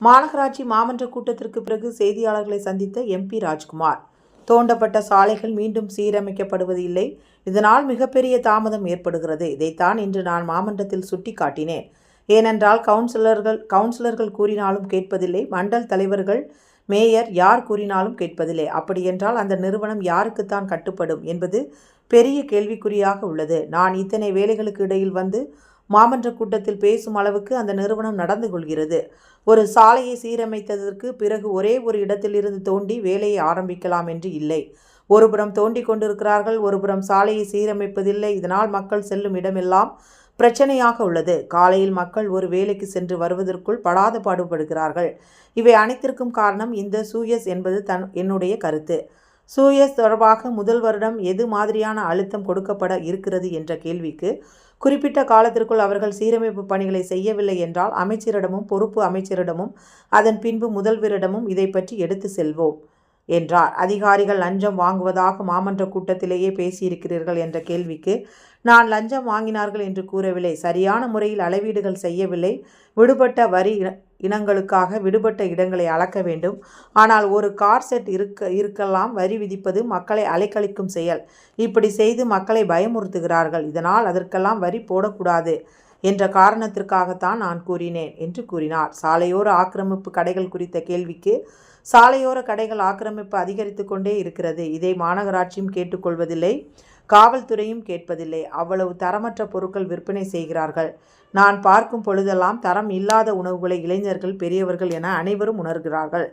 மாநகராட்சி மாமன்ற கூட்டத்திற்கு பிறகு செய்தியாளர்களை சந்தித்த எம்பி ராஜ்குமார் தோண்டப்பட்ட சாலைகள் மீண்டும் சீரமைக்கப்படுவது இல்லை இதனால் மிகப்பெரிய தாமதம் ஏற்படுகிறது. இதைத்தான் இன்று நான் மாமன்றத்தில் சுட்டிக்காட்டினேன். ஏனென்றால் கவுன்சிலர்கள் கவுன்சிலர்கள் கூறினாலும் கேட்பதில்லை மண்டல் தலைவர்கள் மேயர் யார் கூறினாலும் கேட்பதில்லை. அப்படியென்றால் அந்த நிறுவனம் யாருக்குத்தான் கட்டுப்படும் என்பது பெரிய கேள்விக்குறியாக உள்ளது. நான் இத்தனை வேலைகளுக்கு இடையில் வந்து மாமன்ற கூட்டத்தில் பேசும் அளவுக்கு அந்த நிறுவனம் நடந்து கொள்கிறது. ஒரு சாலையை சீரமைத்ததற்கு பிறகு ஒரே ஒரு இடத்திலிருந்து தோண்டி வேலையை ஆரம்பிக்கலாம் என்று இல்லை. ஒருபுறம் தோண்டி கொண்டிருக்கிறார்கள் ஒருபுறம் சாலையை சீரமைப்பதில்லை. இதனால் மக்கள் செல்லும் இடமெல்லாம் பிரச்சனையாக உள்ளது. காலையில் மக்கள் ஒரு வேலைக்கு சென்று வருவதற்குள் படாத பாடுபடுகிறார்கள். இவை அனைத்திற்கும் காரணம் இந்த சூயஸ் என்பது தன் என்னுடைய கருத்து. சூயஸ் தொடர்பாக முதல் வருடம் எது மாதிரியான அழுத்தம் கொடுக்கப்பட இருக்கிறது என்ற கேள்விக்கு குறிப்பிட்ட காலத்திற்குள் அவர்கள் சீரமைப்பு பணிகளை செய்யவில்லை என்றால் அமைச்சரிடமும் பொறுப்பு அமைச்சரிடமும் அதன் பின்பு முதல்வரிடமும் இதை பற்றி எடுத்து செல்வோம். என்றார். அதிகாரிகள் லஞ்சம் வாங்குவதாக மாமன்ற கூட்டத்திலேயே பேசியிருக்கிறீர்கள் என்ற கேள்விக்கு நான் லஞ்சம் வாங்கினார்கள் என்று கூறவில்லை. சரியான முறையில் அளவீடுகள் செய்யவில்லை. விடுபட்ட வரி இனங்களுக்காக விடுபட்ட இடங்களை அளக்க வேண்டும். ஆனால் ஒரு கார் செட் இருக்க இருக்கலாம். வரி விதிப்பது மக்களை அலைக்கழிக்கும் செயல். இப்படி செய்து மக்களை பயமுறுத்துகிறார்கள். இதனால் அதற்கெல்லாம் வரி போடக்கூடாது. என்ற காரணத்திற்காகத்தான் நான் கூறினேன் என்று கூறினார். சாலையோர ஆக்கிரமிப்பு கடைகள் குறித்த கேள்விக்கு சாலையோர கடைகள் ஆக்கிரமிப்பு அதிகரித்து கொண்டே இருக்கிறது. இதை மாநகராட்சியும் கேட்டுக்கொள்வதில்லை காவல்துறையும் கேட்பதில்லை. அவ்வளவு தரமற்ற பொருட்கள் விற்பனை செய்கிறார்கள். நான் பார்க்கும் பொழுதெல்லாம் தரம் இல்லாத உணவுகளை இளைஞர்கள் பெரியவர்கள் என அனைவரும் உணர்கிறார்கள்.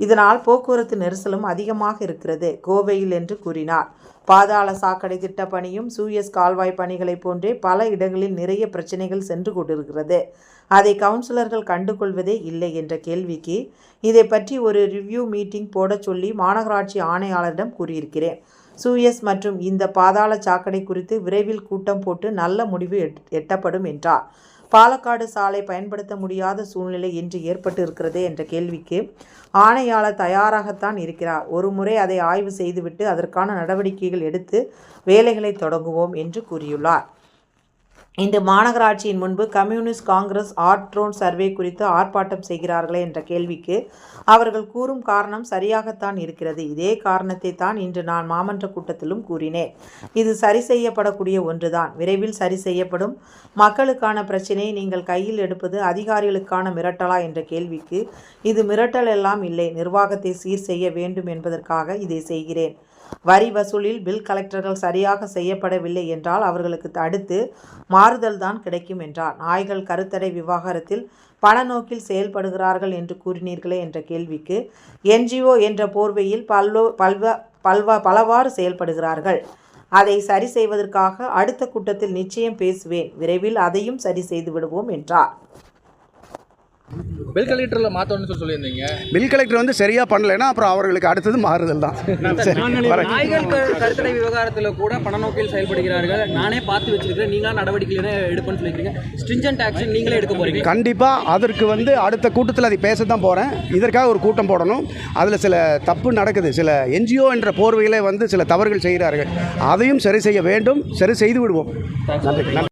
இதனால் போக்குவரத்து நெரிசலும் அதிகமாக இருக்கிறது கோவையில் என்று கூறினார். பாதாள சாக்கடை திட்டப்பணியும் சூயஸ் கால்வாய் பணிகளைப் போன்றே பல இடங்களில் நிறைய பிரச்சனைகள் சென்று கொண்டிருக்கிறது. அதை கவுன்சிலர்கள் கண்டுகொள்வதே இல்லை என்ற கேள்விக்கு இதை பற்றி ஒரு ரிவ்யூ மீட்டிங் போடச் சொல்லி மாநகராட்சி ஆணையாளரிடம் கூறியிருக்கிறேன். சூயஸ் மற்றும் இந்த பாதாள சாக்கடை குறித்து விரைவில் கூட்டம் போட்டு நல்ல முடிவு எட்- எட்டப்படும் என்றார். பாலக்காடு சாலை பயன்படுத்த முடியாத சூழ்நிலை என்று ஏற்பட்டு இருக்கிறது என்ற கேள்விக்கு ஆணையாளர் தயாராகத்தான் இருக்கிறார். ஒரு முறை அதை ஆய்வு செய்துவிட்டு அதற்கான நடவடிக்கைகள் எடுத்து வேலைகளை தொடங்குவோம் என்று கூறியுள்ளார். இன்று மாநகராட்சியின் முன்பு கம்யூனிஸ்ட் காங்கிரஸ் ஆர்ட்ரோன் சர்வே குறித்து ஆர்ப்பாட்டம் செய்கிறார்களே என்ற கேள்விக்கு அவர்கள் கூறும் காரணம் சரியாகத்தான் இருக்கிறது. இதே காரணத்தை தான் இன்று நான் மாமன்ற கூட்டத்திலும் கூறினேன். இது சரி செய்யப்படக்கூடிய ஒன்றுதான். விரைவில் சரி செய்யப்படும். மக்களுக்கான பிரச்சினையை நீங்கள் கையில் எடுப்பது அதிகாரிகளுக்கான மிரட்டலா என்ற கேள்விக்கு இது மிரட்டல் எல்லாம் இல்லை. நிர்வாகத்தை சீர் செய்ய வேண்டும் என்பதற்காக இதை செய்கிறேன். வரி வசூலில் பில் கலெக்டர்கள் சரியாக செய்யப்படவில்லை என்றால் அவர்களுக்கு அடுத்து மாறுதல் தான் கிடைக்கும் என்றார். நாய்கள் கருத்தடை விவகாரத்தில் பணநோக்கில் செயல்படுகிறார்கள் என்று கூறினீர்களே என்ற கேள்விக்கு என்ஜிஓ என்ற போர்வையில் பல்வோ பல்வ பல்வ பலவாறு செயல்படுகிறார்கள். அதை சரி செய்வதற்காக அடுத்த கூட்டத்தில் நிச்சயம் பேசுவேன். விரைவில் அதையும் சரி செய்து விடுவோம் என்றார். பில் கலெக்டரில் மாற்றணும்னு சொல்லி சொல்லியிருந்தீங்க. பில் கலெக்டர் வந்து சரியாக பண்ணலைன்னா அப்புறம் அவர்களுக்கு அடுத்தது மாறுதல் தான். நாய்கள் கருத்தடை விவகாரத்தில் கூட பணநோக்கில் செயல்படுகிறார்கள். நானே பார்த்து வச்சிருக்கிறேன். நீங்களா நடவடிக்கை எடுப்பேன்னு சொல்லியிருக்கீங்க. ஸ்ட்ரிஞ்சன்ட் ஆக்ஷன் நீங்களே எடுக்க போறீங்க. கண்டிப்பாக அதற்கு வந்து அடுத்த கூட்டத்தில் அதை பேச தான் போகிறேன் இதற்காக ஒரு கூட்டம் போடணும். அதில் சில தப்பு நடக்குது. சில என்ஜிஓ என்ற போர்வையிலே வந்து சில தவறுகள் செய்கிறார்கள். அதையும் சரி செய்ய வேண்டும். சரி செய்து விடுவோம். நன்றி.